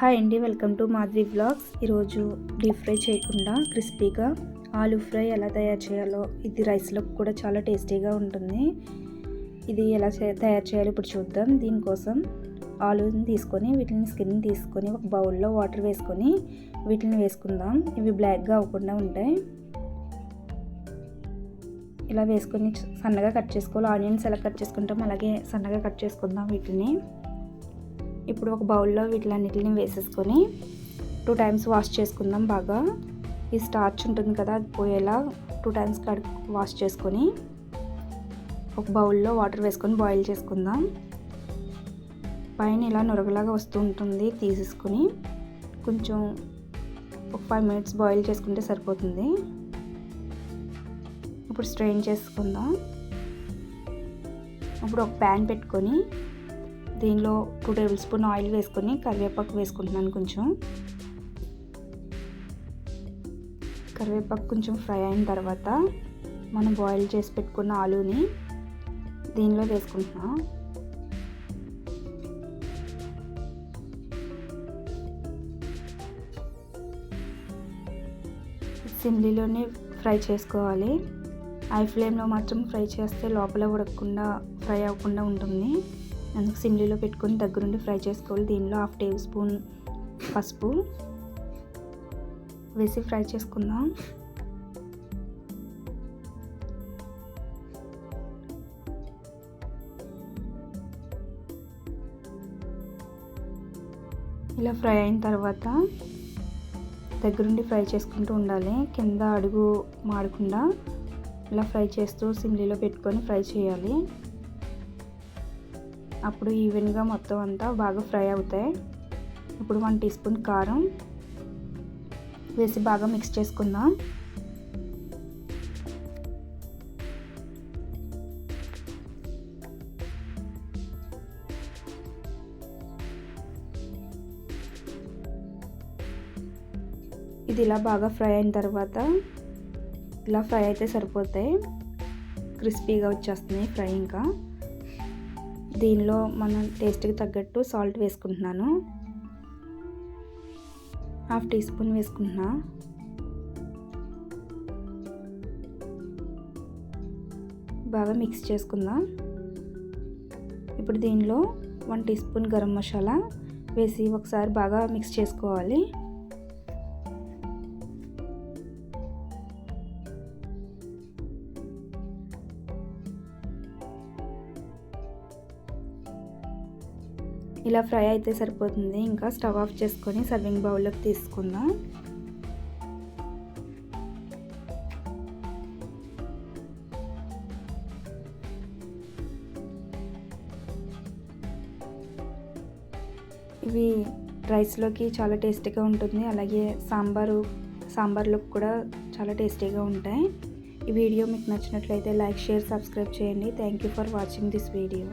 Hi అండి welcome to Madhavi blogs ఈరోజు deep fry చేయకుండా క్రిస్పీగా ఆలూ ఫ్రై ఎలా తయారు చేయాలో ఇది రైస్లో కూడా చాలా టేస్టీగా ఉంటుంది. ఇది ఎలా తయారు చేయాలో ఇప్పుడు చూద్దాం. దీనికోసం ఆలూని తీసుకొని వీటిని స్కిన్ తీసుకొని ఒక బౌల్లో వాటర్ వేసుకొని వీటిని వేసుకుందాం. ఇవి బ్లాక్గా అవ్వకుండా ఉంటాయి. ఇలా వేసుకొని సన్నగా కట్ చేసుకోవాలి. ఆనియన్స్ ఎలా కట్ చేసుకుంటాం అలాగే సన్నగా కట్ చేసుకుందాం వీటిని. ఇప్పుడు ఒక బౌల్లో వీటిలన్నిటిని వేసేసుకొని టూ టైమ్స్ వాష్ చేసుకుందాం బాగా. ఈ స్టార్చ్ ఉంటుంది కదా అది పోయేలా టూ టైమ్స్ కడు వాష్ చేసుకొని ఒక బౌల్లో వాటర్ వేసుకొని బాయిల్ చేసుకుందాం. పైన ఇలా నురగలాగా వస్తూ ఉంటుంది తీసేసుకొని కొంచెం ఒక ఫైవ్ మినిట్స్ బాయిల్ చేసుకుంటే సరిపోతుంది. ఇప్పుడు స్ట్రెయిన్ చేసుకుందాం. ఇప్పుడు ఒక ప్యాన్ పెట్టుకొని దీనిలో టూ టేబుల్ స్పూన్ ఆయిల్ వేసుకొని కరివేపాకు వేసుకుంటున్నాను కొంచెం. కరివేపాకు కొంచెం ఫ్రై అయిన తర్వాత మనం బాయిల్ చేసి పెట్టుకున్న ఆలూని దీనిలో వేసుకుంటున్నాం. సిమ్లీలోనే ఫ్రై చేసుకోవాలి. ఐ ఫ్లేమ్లో మాత్రం ఫ్రై చేస్తే లోపల ఉడకకుండా ఫ్రై అవ్వకుండా ఉంటుంది. అందుకు సిమ్లీలో పెట్టుకొని దగ్గరుండి ఫ్రై చేసుకోవాలి. దీనిలో హాఫ్ టేబుల్ స్పూన్ పసుపు వేసి ఫ్రై చేసుకుందాం. ఇలా ఫ్రై అయిన తర్వాత దగ్గరుండి ఫ్రై చేసుకుంటూ ఉండాలి. కింద అడుగు మాడకుండా ఇలా ఫ్రై చేస్తూ సిమ్లీలో పెట్టుకొని ఫ్రై చేయాలి. అప్పుడు ఈవెన్గా మొత్తం అంతా బాగా ఫ్రై అవుతాయి. ఇప్పుడు వన్ టీ స్పూన్ కారం వేసి బాగా మిక్స్ చేసుకుందాం. ఇది ఇలా బాగా ఫ్రై అయిన తర్వాత ఇలా ఫ్రై అయితే సరిపోతాయి. క్రిస్పీగా వచ్చేస్తుంది ఫ్రై ఇంకా. దీనిలో మనం టేస్ట్కి తగ్గట్టు సాల్ట్ వేసుకుంటున్నాను. హాఫ్ టీ స్పూన్ వేసుకుంటున్నా. బాగా మిక్స్ చేసుకుందాం. ఇప్పుడు దీనిలో one teaspoon garam masala వేసి ఒకసారి బాగా మిక్స్ చేసుకోవాలి. ఇలా ఫ్రై అయితే సరిపోతుంది. ఇంకా స్టవ్ ఆఫ్ చేసుకొని సర్వింగ్ బౌల్లోకి తీసుకుందాం. ఇవి రైస్లోకి చాలా టేస్టీగా ఉంటుంది. అలాగే సాంబారు సాంబార్లోకి కూడా చాలా టేస్టీగా ఉంటాయి. ఈ వీడియో మీకు నచ్చినట్లయితే లైక్ షేర్ సబ్స్క్రైబ్ చేయండి. Thank you for watching this video